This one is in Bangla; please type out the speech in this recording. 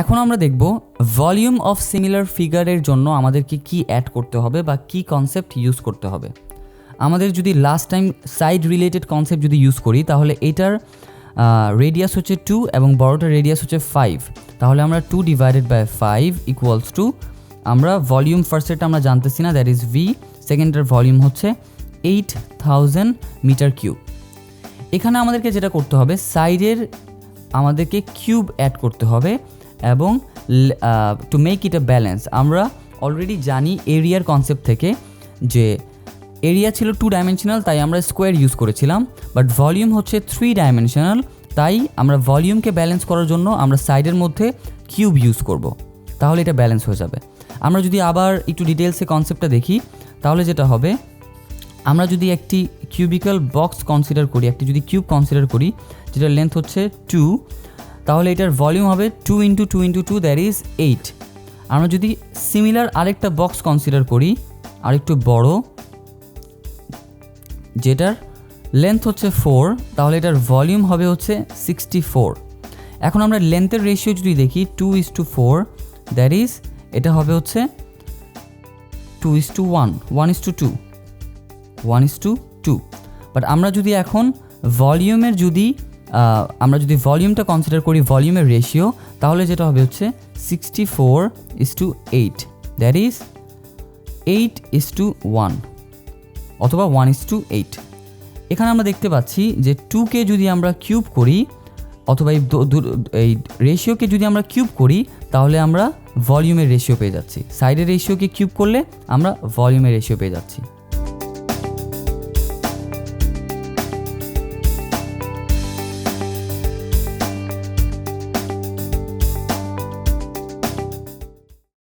এখন আমরা দেখব ভলিউম অফ সিমিলার ফিগারের জন্য আমাদেরকে কি অ্যাড করতে হবে বা কি কনসেপ্ট ইউজ করতে হবে। আমাদের যদি last time side related concept যদি ইউজ করি, তাহলে এটার রেডিয়াস হচ্ছে টু এবং বড়টার রেডিয়াস হচ্ছে ফাইভ তাহলে আমরা two divided by five equals two আমরা ভলিউম ফার্স্টেরটা আমরা জানতেছি না দ্যাট ইজ ভি সেকেন্ডের ভলিউম হচ্ছে এইট থাউজেন্ড মিটার কিউব এখানে আমাদেরকে যেটা করতে হবে সাইডের আমাদেরকে কিউব অ্যাড করতে হবে এবং to make it a balance আমরা অলরেডি জানি এরিয়ার কনসেপ্ট থেকে যে এরিয়া ছিল টু ডাইমেনশনাল তাই আমরা স্কোয়ার ইউজ করেছিলাম বাট ভলিউম হচ্ছে থ্রি ডাইমেনশনাল তাই আমরা ভলিউমকে ব্যালেন্স করার জন্য আমরা সাইডের মধ্যে কিউব ইউজ করব, তাহলে এটা ব্যালেন্স হয়ে যাবে। আমরা যদি আবার একটু ডিটেলসে কনসেপ্টটা দেখি, তাহলে যেটা হবে, আমরা যদি একটি কিউবিক্যাল বক্স কনসিডার করি, একটি যদি কিউব কনসিডার করি, যেটার লেন্থ হচ্ছে টু তাহলে এটার ভলিউম হবে two into two into two that is eight আমরা যদি সিমিলার আরেকটা বক্স কনসিডার করি, আরেকটু বড়, যেটার লেন্থ হচ্ছে ফোর তাহলে এটার ভলিউম হবে হচ্ছে সিক্সটি ফোর এখন আমরা লেন্থের রেশিও যদি দেখি two is to four that is এটা হবে হচ্ছে two is to one one is to two one is to two but আমরা যদি এখন ভলিউমের যদি আমরা যদি ভলিউমটা কনসিডার করি ভলিউমের রেশিও তাহলে যেটা হবে হচ্ছে sixty four is to eight that is eight is to one অথবা ওয়ান ইজ টু এইট এখানে আমরা দেখতে পাচ্ছি যে টুকে যদি আমরা কিউব করি, অথবা এই এই রেশিওকে যদি আমরা কিউব করি, তাহলে আমরা ভলিউমের রেশিও পেয়ে যাচ্ছি। সাইডের রেশিওকে কিউব করলে আমরা ভলিউমের রেশিও পেয়ে যাচ্ছি।